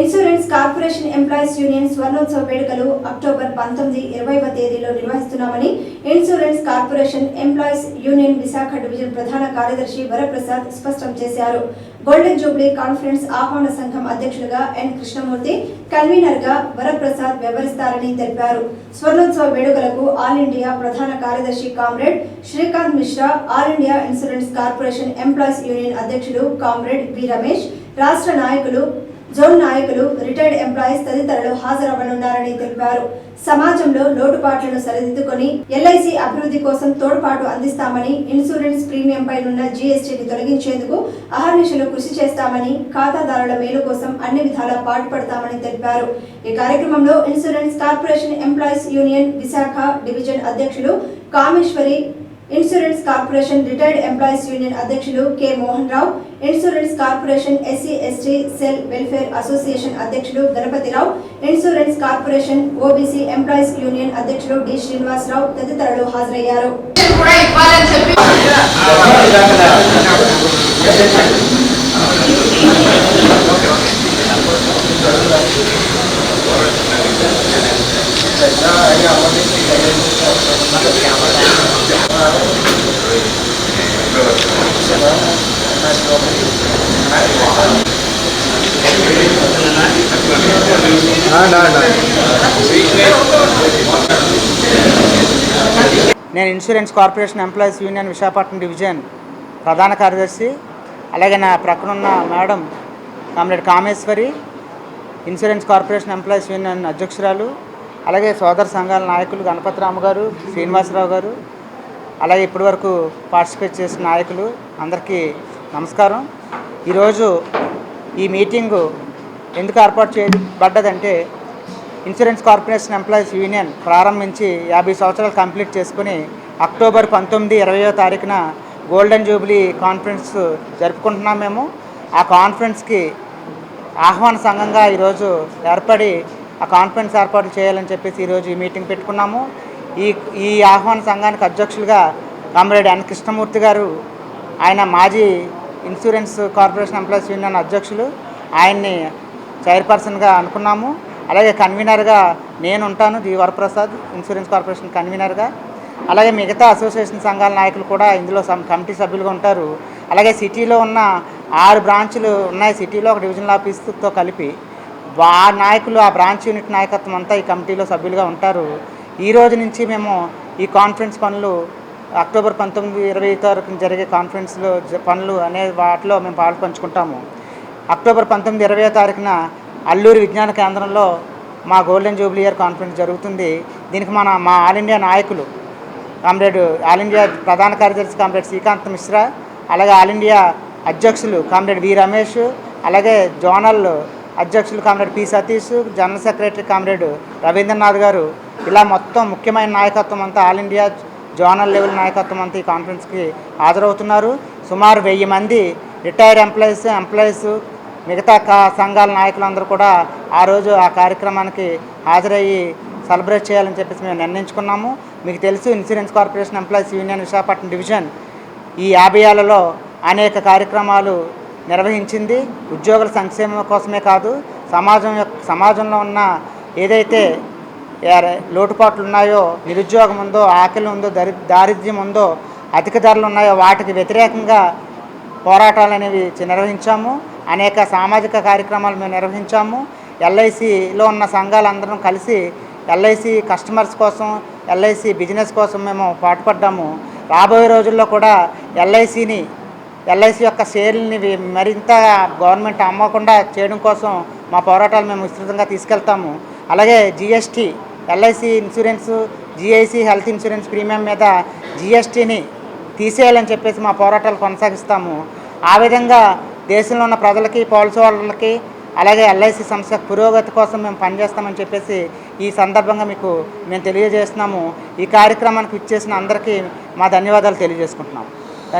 Insurance corporation employees union స్వర్ణోత్సవ వేడుకలు October పంతొమ్మిది ఇరవైవ తేదీలో నిర్వహిస్తున్నామని insurance corporation employees union Visakha division ప్రధాన కార్యదర్శి వరప్రసాద్ స్పష్టం చేశారు. గోల్డెన్ జూబ్లీ కాన్ఫరెన్స్ ఆహ్వాన సంఘం అధ్యక్షులుగా ఎన్. కృష్ణమూర్తి కన్వీనర్గా వరప్రసాద్ వ్యవహరిస్తారని తెలిపారు. స్వర్ణోత్సవ వేడుకలకు ఆల్ ఇండియా ప్రధాన కార్యదర్శి comrade Srikanth Mishra all India insurance corporation employees union అధ్యక్షుడు కామ్రేడ్ బి రమేష్ రాష్ట్ర నాయకులు జోన్ నాయకులు రిటైర్డ్ ఎంప్లాయీస్ తదితరులు హాజరవ్వనున్నారని తెలిపారు. సమాజంలో లోటుపాట్లను సరిదిద్దుకొని ఎల్ఐసి అభివృద్ధి కోసం తోడ్పాటు అందిస్తామని ఇన్సూరెన్స్ ప్రీమియంపై నున్న జీఎస్టీని తొలగించేందుకు అహర్నిశలు కృషి చేస్తామని ఖాతాదారుల మేలు కోసం అన్ని విధాలా పాటుపడతామని తెలిపారు. ఈ కార్యక్రమంలో insurance corporation employees union Visakha division అధ్యక్షులు Kameswari insurance corporation retired employees union అధ్యక్షులు K Mohan Rao insurance corporation SC ST cell welfare association అధ్యక్షులు Ganapathirao insurance corporation OBC employees union అధ్యక్షులు డి శ్రీనివాసరావు తదితరులు హాజరయ్యారు. చెప్పి నేను insurance corporation employees union Visakhapatnam division ప్రధాన కార్యదర్శి అలాగే నా ప్రక్కనున్న madam comrade Kameswari insurance corporation employees union అధ్యక్షురాలు అలాగే సోదర సంఘాల నాయకులు గణపతిరామ గారు శ్రీనివాసరావు గారు అలాగే ఇప్పటివరకు పార్టిసిపేట్ చేసిన నాయకులు అందరికీ నమస్కారం. ఈరోజు ఈ మీటింగు ఎందుకు ఏర్పాటు చేయబడ్డదంటే ఇన్సూరెన్స్ కార్పొరేషన్ ఎంప్లాయీస్ యూనియన్ ప్రారంభించి యాభై సంవత్సరాలు కంప్లీట్ చేసుకుని అక్టోబర్ పంతొమ్మిది ఇరవయో తారీఖున గోల్డెన్ జూబ్లీ కాన్ఫరెన్స్ జరుపుకుంటున్నాం మేము. ఆ కాన్ఫరెన్స్కి ఆహ్వాన సంఘంగా ఈరోజు ఏర్పడి ఆ కాన్ఫరెన్స్ ఏర్పాటు చేయాలని చెప్పేసి ఈరోజు ఈ మీటింగ్ పెట్టుకున్నాము. ఈ ఈ ఆహ్వాన సంఘానికి అధ్యక్షులుగా కామ్రేడ్ ఎన్ కృష్ణమూర్తి గారు ఆయన మాజీ ఇన్సూరెన్స్ కార్పొరేషన్ ఎంప్లాయీస్ యూనియన్ అధ్యక్షులు ఆయన్ని చైర్పర్సన్గా అనుకున్నాము. అలాగే కన్వీనర్గా నేను ఉంటాను జి వరప్రసాద్ ఇన్సూరెన్స్ కార్పొరేషన్ కన్వీనర్గా అలాగే మిగతా అసోసియేషన్ సంఘాల నాయకులు కూడా ఇందులో కమిటీ సభ్యులుగా ఉంటారు. అలాగే సిటీలో ఉన్న ఆరు బ్రాంచులు ఉన్నాయి. సిటీలో ఒక డివిజనల్ ఆఫీస్తో కలిపి ఆ నాయకులు ఆ బ్రాంచ్ యూనిట్ నాయకత్వం అంతా ఈ కమిటీలో సభ్యులుగా ఉంటారు. ఈ రోజు నుంచి మేము ఈ కాన్ఫరెన్స్ పనులు అక్టోబర్ పంతొమ్మిది ఇరవై తారీఖున జరిగే కాన్ఫరెన్స్లో పనులు అనే వాటిలో మేము పాలు పంచుకుంటాము. అక్టోబర్ పంతొమ్మిది ఇరవై తారీఖున అల్లూరి విజ్ఞాన కేంద్రంలో మా గోల్డెన్ జూబ్లీ ఇయర్ కాన్ఫరెన్స్ జరుగుతుంది. దీనికి మన మా ఆల్ ఇండియా నాయకులు కామ్రేడ్ ఆల్ ఇండియా ప్రధాన కార్యదర్శి కామ్రేడ్ శ్రీకాంత్ మిశ్రా అలాగే ఆల్ ఇండియా అధ్యక్షులు కామ్రేడ్ వి రమేష్ అలాగే జోనల్ అధ్యక్షులు comrade P Satish general secretary comrade Ravindranath గారు. ఇలా మొత్తం ముఖ్యమైన నాయకత్వం అంతా ఆల్ ఇండియా జోనల్ లెవెల్ నాయకత్వం అంతా ఈ కాన్ఫరెన్స్కి హాజరవుతున్నారు. సుమారు వెయ్యి మంది రిటైర్డ్ ఎంప్లాయీస్ ఎంప్లాయీస్ మిగతా కా సంఘాల నాయకులందరూ కూడా ఆ రోజు ఆ కార్యక్రమానికి హాజరయ్యి సెలబ్రేట్ చేయాలని చెప్పేసి మేము నిర్ణయించుకున్నాము. మీకు తెలుసు insurance corporation employees union Visakhapatnam division ఈ యాభై ఏళ్ళలో అనేక కార్యక్రమాలు నిర్వహించింది. ఉద్యోగుల సంక్షేమం కోసమే కాదు సమాజం యొక్క సమాజంలో ఉన్న ఏదైతే లోటుపాట్లు ఉన్నాయో నిరుద్యోగం ఉందో ఆకలి ఉందో దరి దారిద్ర్యం ఉందో అధిక ధరలు ఉన్నాయో వాటికి వ్యతిరేకంగా పోరాటాలు అనేవి నిర్వహించాము. అనేక సామాజిక కార్యక్రమాలు మేము నిర్వహించాము. ఎల్ఐసిలో ఉన్న సంఘాలందరం కలిసి ఎల్ఐసి కస్టమర్స్ కోసం ఎల్ఐసి బిజినెస్ కోసం మేము పాటుపడ్డాము. రాబోయే రోజుల్లో కూడా ఎల్ఐసిని ఎల్ఐసి యొక్క షేర్లని మరింత గవర్నమెంట్ అమ్మకుండా చేయడం కోసం మా పోరాటాలు మేము విస్తృతంగా తీసుకెళ్తాము. అలాగే GST LIC insurance GIC health insurance premium మీద జిఎస్టీని తీసేయాలని చెప్పేసి మా పోరాటాలు కొనసాగిస్తాము. ఆ విధంగా దేశంలో ఉన్న ప్రజలకి పాలసీ వాళ్ళకి అలాగే ఎల్ఐసి సంస్థ పురోగతి కోసం మేము పనిచేస్తామని చెప్పేసి ఈ సందర్భంగా మీకు మేము తెలియజేస్తున్నాము. ఈ కార్యక్రమానికి ఇచ్చేసిన అందరికీ మా ధన్యవాదాలు తెలియజేసుకుంటున్నాము.